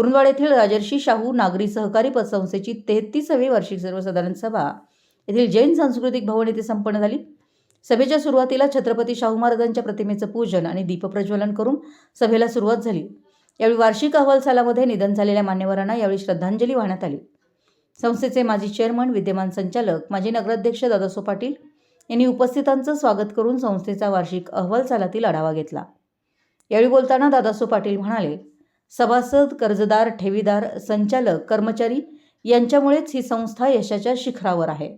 कुरुंदवाड येथील राजर्षी शाहू नागरी सहकारी पतसंस्थेची तेहतीसावी वार्षिक सर्वसाधारण सभा. येथील जैन सांस्कृतिक भवन येथे संपन्न झाली. सभेच्या सुरुवातीला छत्रपती शाहू महाराजांच्या प्रतिमेचं पूजन आणि दीपप्रज्वलन करून सभेला सुरुवात झाली. यावेळी वार्षिक अहवाल सालामध्ये निधन झालेल्या मान्यवरांना यावेळी श्रद्धांजली वाहण्यात आली. संस्थेचे माजी चेअरमन विद्यमान संचालक माजी नगराध्यक्ष दादासो पाटील यांनी उपस्थितांचं स्वागत करून संस्थेचा वार्षिक अहवाल सालातील आढावा घेतला. यावेळी बोलताना दादासो पाटील म्हणाले सभासद कर्जदार ठेवीदार संचालक कर्मचारी यांच्यामुळेच ही संस्था यशाच्या शिखरावर आहे.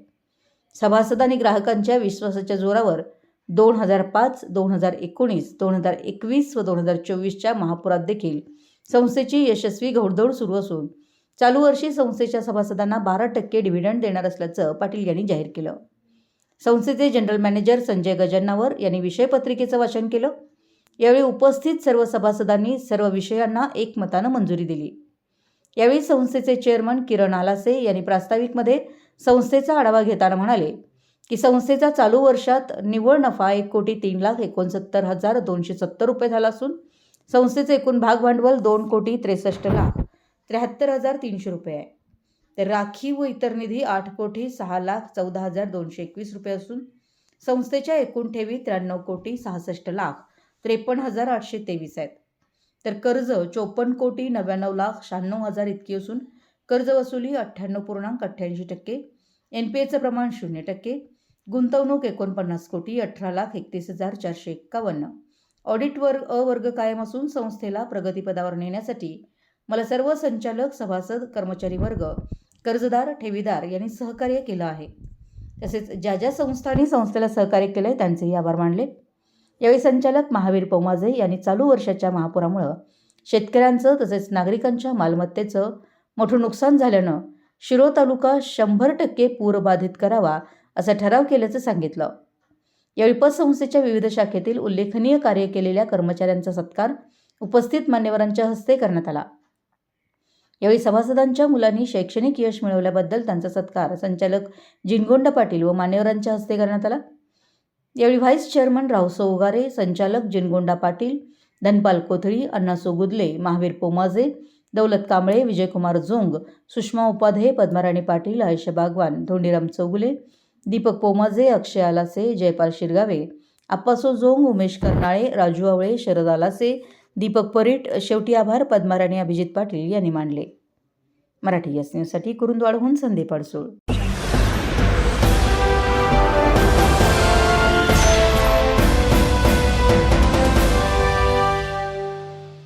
सभासद आणि ग्राहकांच्या विश्वासाच्या जोरावर दोन हजार पाच दोन हजार एकोणीस दोन हजार एकवीस व दोन हजार चोवीसच्या महापुरात देखील संस्थेची यशस्वी घोडदौड सुरू असून चालू वर्षी संस्थेच्या सभासदांना बारा टक्के डिव्हिडंड देणार असल्याचं पाटील यांनी जाहीर केलं. संस्थेचे जनरल मॅनेजर संजय गजन्नावर यांनी विषयपत्रिकेचं वाचन केलं. यावेळी उपस्थित सर्व सभासदांनी सर्व विषयांना एकमतानं मंजुरी दिली. यावेळी संस्थेचे चेअरमन किरण आलासे यांनी प्रास्ताविकमध्ये संस्थेचा आढावा घेताना म्हणाले की संस्थेचा चालू वर्षात निव्वळ नफा एक कोटी तीन लाख एकोणसत्तर हजार दोनशे सत्तर रुपये झाला असून संस्थेचे एकूण भाग भांडवल दोन कोटी त्रेसष्ट लाख त्र्याहत्तर हजार तीनशे रुपये आहे. तर राखीव व इतर निधी आठ कोटी सहा लाख चौदा हजार दोनशे एकवीस रुपये असून संस्थेच्या एकूण ठेवी त्र्याण्णव कोटी सहासष्ट लाख त्रेपन्न हजार आठशे तेवीस आहेत. तर कर्ज चोपन्न कोटी नव्याण्णव लाख शहाण्णव हजार इतकी असून कर्ज वसुली अठ्ठ्याण्णव पूर्णांक अठ्ठ्याऐंशी टक्के एन पी एचं प्रमाण शून्य टक्के गुंतवणूक एकोणपन्नास कोटी अठरा लाख एकतीस हजार चारशे एक्कावन्न. ऑडिट वर्ग अ वर्ग कायम असून संस्थेला प्रगतीपदावर नेण्यासाठी मला सर्व संचालक सभासद कर्मचारी वर्ग कर्जदार ठेवीदार यांनी सहकार्य केलं आहे. तसेच ज्या ज्या संस्थांनी संस्थेला सहकार्य केलं आहे त्यांचेही आभार मानले. यावेळी संचालक महावीर पौमाजे यांनी चालू वर्षाच्या महापुरामुळं शेतकऱ्यांचं तसेच नागरिकांच्या मालमत्तेचं मोठं नुकसान झाल्यानं शिरो तालुका शंभर टक्के पूरबाधित करावा असा ठराव केल्याचं सांगितलं. यावेळी पतसंस्थेच्या विविध शाखेतील उल्लेखनीय कार्य केलेल्या कर्मचाऱ्यांचा सत्कार उपस्थित मान्यवरांच्या हस्ते करण्यात आला. यावेळी सभासदांच्या मुलांनी शैक्षणिक यश मिळवल्याबद्दल त्यांचा सत्कार संचालक जिनगोंड पाटील व मान्यवरांच्या हस्ते करण्यात आला. यावेळी व्हाईस चेअरमन रावसो उगारे संचालक जिनगोंडा पाटील धनपाल कोथळी अण्णा सोगुदले महावीर पोमाजे दौलत कांबळे विजयकुमार जोंग सुषमा उपाध्ये पद्माराणी पाटील आयुष्य बागवान धोंडीराम चौगुले दीपक पोमाजे अक्षय आलासे जयपाल शिरगावे आप्पासो जोंग उमेश कर्नाळे राजू आवळे शरद आलासे दीपक परीट शेवटी आभार पद्माराणी अभिजित पाटील यांनी मानले. मराठी यस न्यूजसाठी कुरुंदवाडहून संदीप अडसूळ.